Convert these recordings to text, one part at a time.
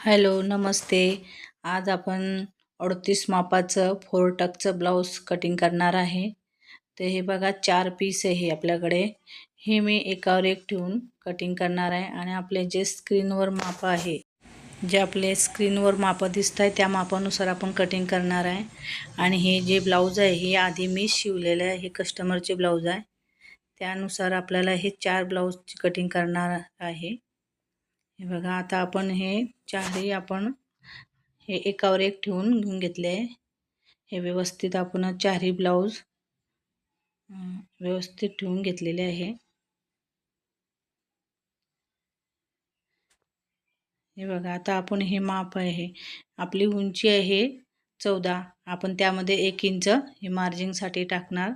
Hello नमस्ते. आज आपण अडतीस मापाचं फोर टकचं ब्लाऊज कटिंग करणार आहे. तर हे बघा चार पीस आहे आपल्याकडे. हे मी एकावर एक ठेवून कटिंग करणार आहे आणि आपले जे स्क्रीनवर माप आहे जे आपले स्क्रीनवर मापं दिसत आहे त्या मापानुसार आपण कटिंग करणार आहे. आणि हे जे ब्लाऊज आहे हे आधी मी शिवलेलं आहे हे कस्टमरचे ब्लाऊज आहे. त्यानुसार आपल्याला हे चार ब्लाऊजची कटिंग करणार आहे. हे बघा आता आपण हे चारही आपण हे एकावर एक ठेवून घेऊन घेतले आहे. हे व्यवस्थित आपण चारही ब्लाऊज व्यवस्थित ठेवून घेतलेले आहे. हे बघा आता आपण हे माप आहे. आपली उंची आहे चौदा. आपण त्यामध्ये एक इंच हे मार्जिंगसाठी टाकणार.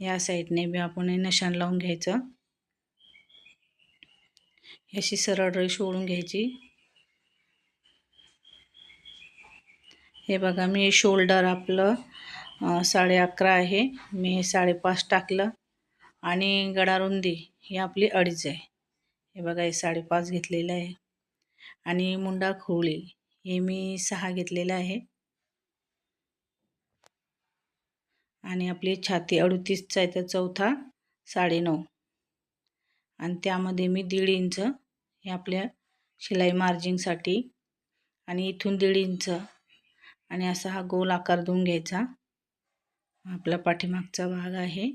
या साईडने बी आपण हे नशान लावून घ्यायचं. अशी सरळ रेष ओळून घ्यायची. हे बघा मी शोल्डर आपलं साडे अकरा आहे. मी हे साडेपाच टाकलं. आणि गडारुंदी ही आपली अडीच आहे. हे बघा हे साडेपाच घेतलेलं आहे. आणि मुंडा खोळी हे मी सहा घेतलेलं आहे. आणि आपली छाती अडतीसचा आहे तर चौथा साडेनऊ आणि त्यामध्ये मी दीड इंच हे आपल्या शिलाई मार्जिंगसाठी आणि इथून दीड इंच आणि असा हा गोल आकार देऊन घ्यायचा. आपला पाठीमागचा भाग आहे.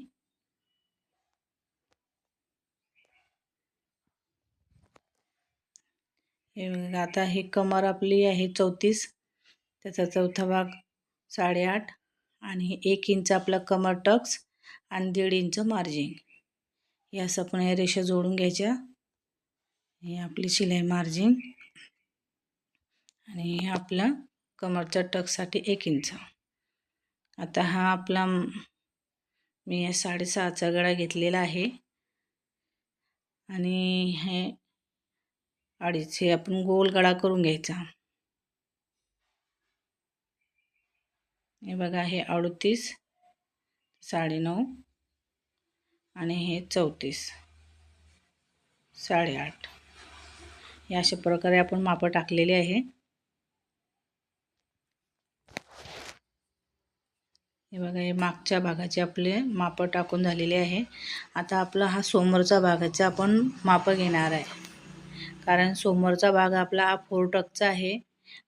हे आता हे कमर आपली आहे चौतीस. त्याचा चौथा भाग साडेआठ. आणि एक इंच आपला कमर टक्स आणि दीड इंच मार्जिंग हे असं आपण या रेषा जोडून घ्यायच्या. हे आपली शिलाई मार्जिन आणि हे आपलं कमरच्या टकसाठी एक इंच. आता हा आपला मी या साडेसहाचा गळा घेतलेला आहे. आणि हे अडीच हे आपण गोल गळा करून घ्यायचा. हे बघा हे अडतीस साडेनऊ आणि हे चौतीस. साडेआठ. या अशा प्रकारे आपण मापं टाकलेले आहे. हे बघा हे मागच्या भागाचे आपले मापं टाकून झालेले आहे. आता आपला हा समोरचा भागाचा आपण मापं घेणार आहे. कारण समोरचा भाग आपला हा फोर टकचा आहे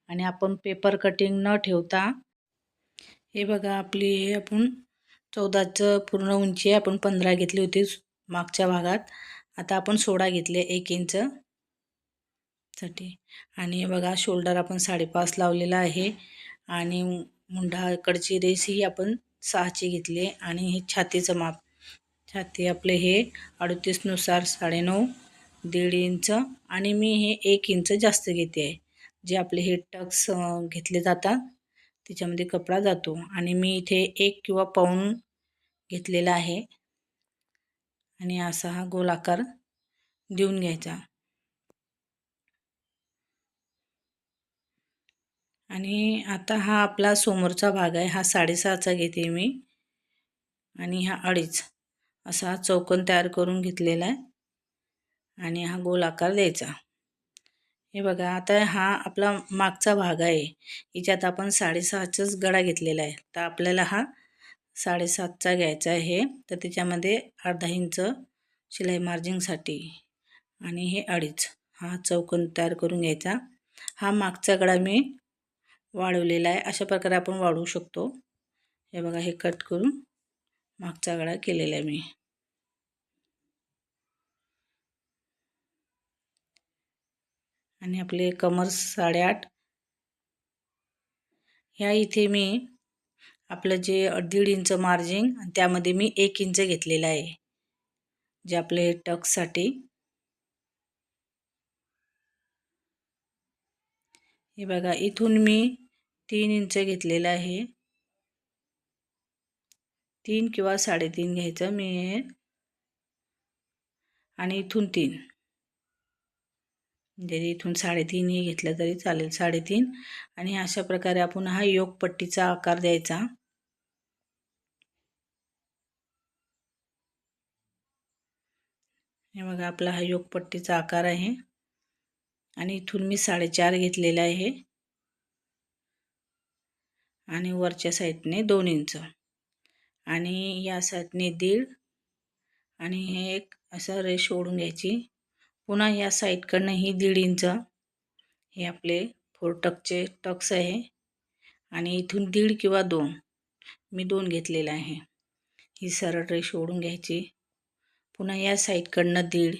आणि आपण पेपर कटिंग न ठेवता हे बघा आपली हे आपण चौदाचं पूर्ण उंची आपण पंधरा घेतली होती मागच्या भागात. आता आपण सोळा घेतले एक इंच साठी. आणि बघा शोल्डर आपण साडेपाच लावलेला आहे. आणि मुंढाकडची रेस ही आपण सहाची घेतली आणि हे छातीचं माप. छाती आपले हे अडतीसनुसार साडेनऊ दीड इंच. आणि मी हे एक इंच जास्त घेते आहे. जे आपले हे टक्स घेतले जातात. तिच्यामध्ये कपडा जातो आणि मी इथे एक किंवा पाऊन घेतलेला आहे. आणि असा हा गोलाकार देऊन घ्यायचा. आणि आता हा आपला समोरचा भाग आहे. हा साडेसहाचा घेते मी. आणि हा अडीच. असा चौकन तयार करून घेतलेला आहे. आणि हा गोल आकार द्यायचा. हे बघा आता हा आपला मागचा भाग आहे. याच्यात आपण साडेसहाचाच गळा घेतलेला आहे. तर आपल्याला हा साडेसातचा घ्यायचा आहे. तर त्याच्यामध्ये अर्धा इंच शिलाई मार्जिंगसाठी आणि हे अडीच. हा चौकन तयार करून घ्यायचा. हा मागचा गळा मी वाढवलेला आहे. अशा प्रकारे आपण वाढवू शकतो. हे बघा हे कट करून मागचा गळा केलेला आहे मी. आणि आपले कमर साडेआठ. ह्या इथे मी आपलं जे दीड इंच मार्जिंग त्यामध्ये मी एक इंच घेतलेलं आहे. जे आपले टक्ससाठी हे बघा इथून मी तीन इंच घेतलेलं आहे. तीन किंवा साडेतीन घ्यायचं मी आणि इथून तीन. म्हणजे इथून साडेतीनही घेतलं तरी चालेल साडेतीन. आणि अशा प्रकारे आपण हा योगपट्टीचा आकार द्यायचा. हे बघा आपला हा योगपट्टीचा आकार आहे. आणि इथून मी साडेचार घेतलेलं आहे. आणि वरच्या साईडने दोन इंच. आणि या साईडने दीड. आणि हे एक असं रेश ओढून घ्यायची. पुन्हा या साईडकडनं ही दीड इंच हे आपले फोर टकचे टक्स आहे. आणि इथून दीड किंवा दोन मी दोन घेतलेलं आहे. ही सरळ रेष ओढून घ्यायची. पुन्हा या साईडकडनं दीड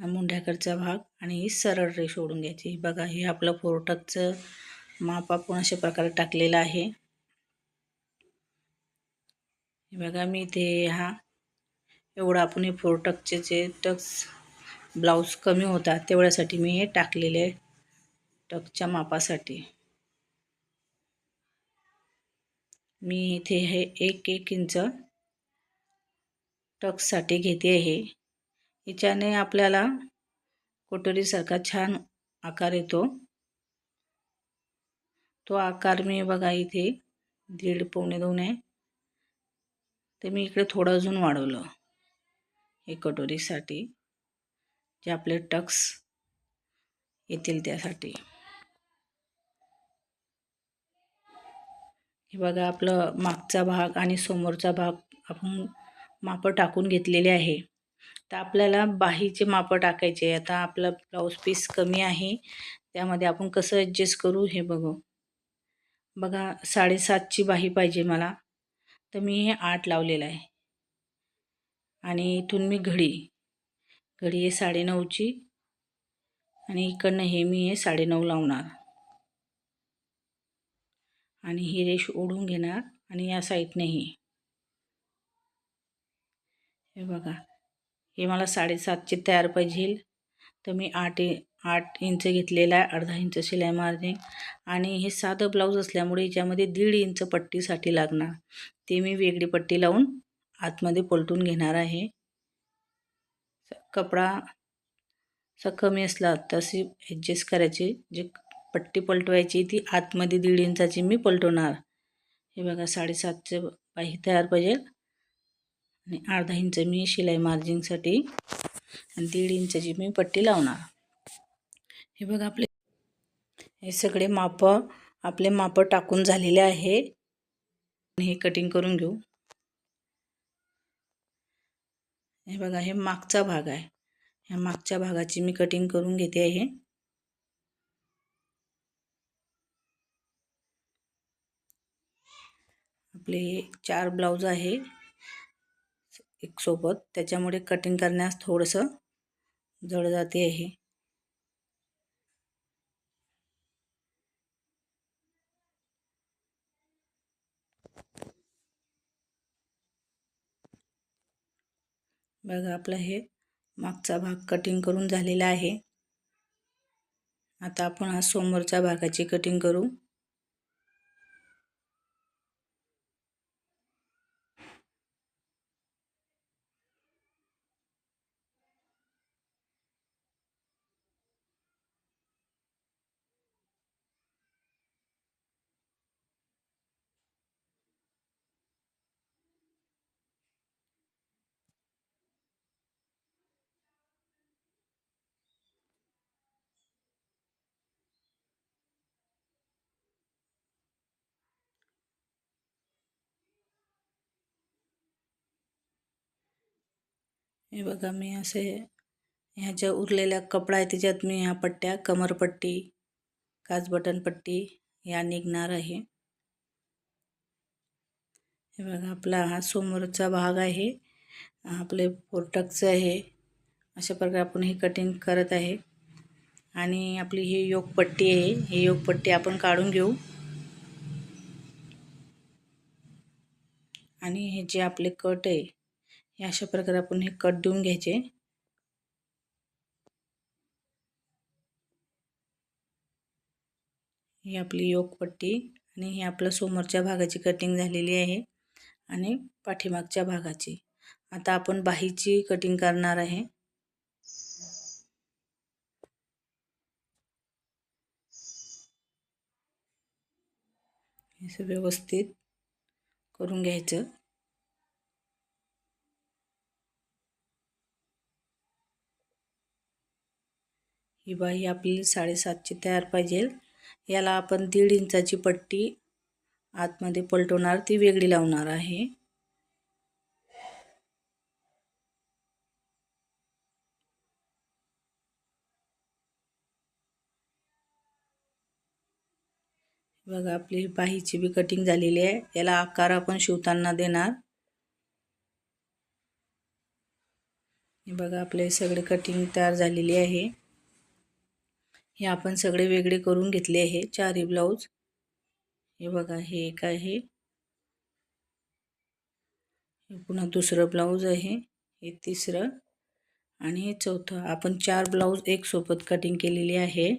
हा मुंढ्याकडचा भाग आणि ही सरळ रेष ओढून घ्यायची. बघा हे आपलं फोर टकचं माप आपण अशा प्रकारे टाकलेलं आहे. बघा मी ते हा एवढा आपण हे फोर जे टक्स ब्लाऊज कमी होता तेवढ्यासाठी मी हे टाकलेले टकच्या मापासाठी. मी इथे हे एक एक इंच टक्ससाठी घेते आहे याच्याने आपल्याला कटोरीसारखा छान आकार येतो. तो आकार मी बघा इथे दीड पावणे दोन आहे. ते मी इकडे थोडं अजून वाढवलं हे कटोरीसाठी. जे आपले टक्स येतील त्यासाठी. हे बघा आपलं मागचा भाग आणि समोरचा भाग आपण मापं टाकून घेतलेले आहे. तर आपल्याला बाहीचे मापं टाकायचे आता आपला ब्लाऊज पीस कमी आहे. त्यामध्ये आपण कसं ॲडजस्ट करू हे बघू. बघा साडेसातची बाही पाहिजे मला. तर मी हे आठ लावलेलं आहे. आणि इथून मी घडी घडी आहे साडेनऊची. आणि इकडनं हे मी हे साडेनऊ लावणार. आणि ही रेश ओढून घेणार आणि या साईडनेही हे. बघा हे मला साडेसातचे तयार पाहिजे. तर मी आठ आठ इंच घेतलेला आहे अर्धा इंच शिलाई मार्जिन आणि हे साधं ब्लाऊज असल्यामुळे याच्यामध्ये दीड इंच पट्टीसाठी लागणार. ते मी वेगळी पट्टी लावून आतमध्ये पलटून घेणार आहे. कपडा असा कमी असला तशी ॲडजस्ट करायची. जे पट्टी पलटवायची ती आतमध्ये दीड इंचाची मी पलटवणार. हे बघा साडेसातचे बाही तयार पाहिजे आणि अर्धा इंच मी शिलाई मार्जिंगसाठी आणि दीड इंचाची मी पट्टी लावणार. हे बघा आपले हे सगळे माप आपले माप टाकून झालेले आहे. हे कटिंग करून घेऊ. हे बघा हे मागचा भाग आहे. ह्या मागच्या भागाची मी कटिंग करून घेते आहे आपले चार ब्लाऊज आहे एक सोबत. त्याच्यामुळे कटिंग करण्यास थोडंसं जड जाते आहे बघा आपलं हे मागचा भाग कटिंग करून झालेला आहे. आता आपण हा समोरच्या भागाची कटिंग करू. हे बघा मी असे ह्या ज्या उरलेल्या कपडा आहे त्याच्यात मी ह्या पट्ट्या कमरपट्टी काच बटन पट्टी ह्या निघणार आहे. हे बघा आपला हा समोरचा भाग आहे. आपले पोर्टकचं आहे अशा प्रकारे आपण हे कटिंग करत आहे. आणि आपली ही योगपट्टी आहे ही योगपट्टी आपण काढून घेऊ. आणि हे जे आपले कट आहे हे अशा प्रकारे आपण हे कट देऊन घ्यायचे. ही आपली योगपट्टी आणि ही आपलं समोरच्या भागाची कटिंग झालेली आहे आणि पाठीमागच्या भागाची. आता आपण बाहीची कटिंग करणार आहे. हे व्यवस्थित करून घ्यायचं. ही बाही आपली साडेसातची तयार पाहिजे. याला आपण दीड इंचाची पट्टी आतमध्ये पलटवणार ती वेगळी लावणार आहे. बघा आपली बाहीची बी कटिंग झालेली आहे. याला आकार आपण शिवताना देणार. हे बघा आपले सगळे कटिंग तयार झालेली आहे. हे आपण सगळे वेगळे करून घेतले आहे. चारही ब्लाऊज. हे बघा हे एक आहे. हे पुन्हा दुसरं ब्लाऊज आहे. हे तिसरं. आणि हे चौथं. आपण चार ब्लाऊज एक सोबत कटिंग केलेली आहे.